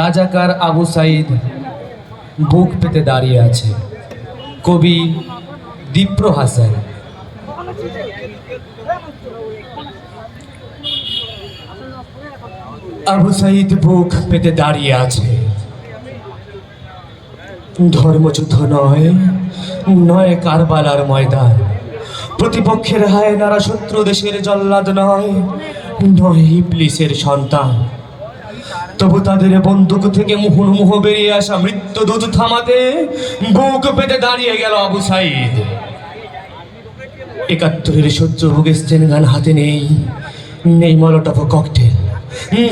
রাজাকার আবু সাইদ বুক পেতে দাঁড়িয়ে আছে। কবি দীপ্র হাসান। আবু সাইদ বুক পেতে দাঁড়িয়ে আছে। ধর্মযুদ্ধ নয় নয় কারবালার ময়দান। প্রতিপক্ষের হায় নারা শত্রু দেশের জল্লাদ নয় নয় ইবলিসের সন্তান। তবু তাদের বন্দুক থেকে মুহুর্মুহ বেরিয়ে আসা মৃত্যুদূত থামাতে বুক পেতে দাঁড়িয়ে গেল আবু সাইদ। একাত্তরের সহ্য ভোগে গান হাতে নেই নেই মলটফ ককটেল।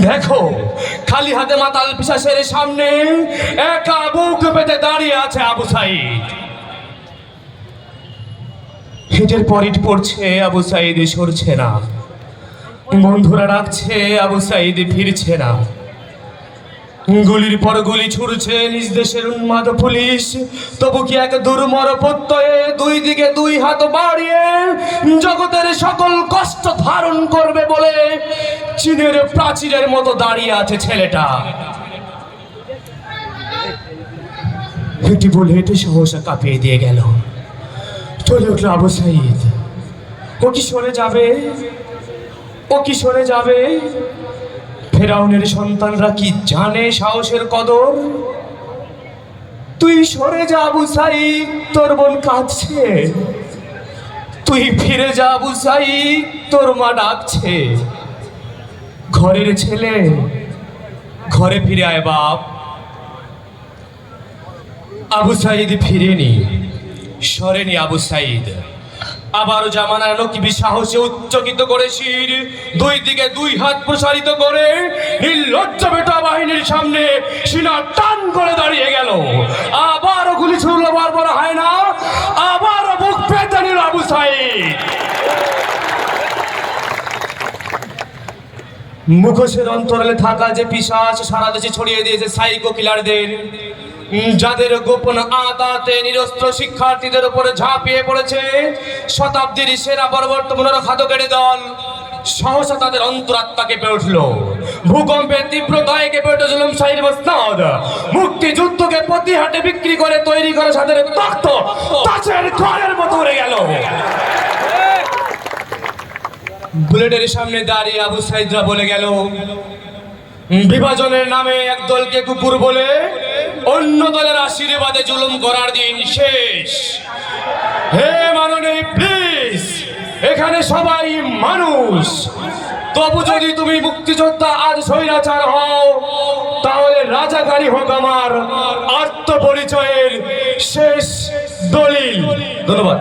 দেখো, খালি হাতে মাতাল পিসাসের সামনে একা বুক পেতে দাঁড়িয়ে আছে আবু সাইদ। হিটের পর ইট পড়ছে, আবু সাইদ সরছে না। বন্ধুরা ডাকছে, আবু সাইদ ফিরছে না। গুলির পর গুলি ছুড়ছে নিজ দেশের উন্মাদ পুলিশ। তবু কি এক দুর্মর প্রত্যয়ে দুই দিকে দুই হাত বাড়িয়ে জগতের সকল কষ্ট ধারণ করবে বলে চীনের প্রাচীরের মতো দাঁড়িয়ে আছে ছেলেটা? হেঁটে বলে হেঁটে সহসা কাঁপিয়ে দিয়ে গেল। চলে উঠল আবু সাইদ। ও কি সরে যাবে? ও কি সরে যাবে? ফেরাউনের সন্তানরা কি জানে সাহসের কদর? তুই সরে যা আবু সাইদ, তোর বোন কাঁদছে। তুই ফিরে যা আবু সাইদ, তোর মা ডাকছে। ঘরের ছেলে, ঘরে ফিরে আয় বাপ। আবু সাইদ ফিরেনি, সরেনি আবু সাইদ। আবারও জামানার নকিবি সাহসে উচ্চকিত করে শির। দুই দিকে দুই হাত প্রসারিত করে নির্লজ্জ বেটা বাহিনীর সামনে সিনা টান করে দাঁড়িয়ে গেল। আবারও গুলি ছুড়লো, বারবার হয় না। আবারও বুক পেতে নিল আবু সাইদ। মুখোশের অন্তরালে থাকা যে পিসাচ সারা দেশে ছড়িয়ে দিয়েছে সাইকো কিলারদের যাদের গোপন আদাতে নিরস্ত্র শিক্ষার্থীদের উপরে ঝাঁপিয়ে পড়েছে, শতাব্দীর সেরা পরবর্তমান খাদকের দল, সহসা তাদের অন্তরাত্মা কেঁপে উঠল। ভূকম্পের তীব্রতায় কেঁপে উঠে জুলুম সাহির মসনাদ মুক্তিযুদ্ধকে প্রতিহাটে বিক্রি করে তৈরি করে সাদের তক্ত তাছের ঘরের মতো উড়ে গেল। বুলেটের সামনে দাঁড়িয়ে আবু সাইদরা বলে গেল বিভাজনের নামে একদলকে কুকুর বলে অন্য দলের আশীর্বাদে জুলুম করার দিন শেষ। হে মাননীয় প্লিজ এখানে সবাই মানুষ। তবু যদি তুমি মুক্তিযোদ্ধা আজ স্বৈরাচার হও, তাহলে রাজাকারী হোক আমার আত্মপরিচয়ের শেষ দলিল। ধন্যবাদ।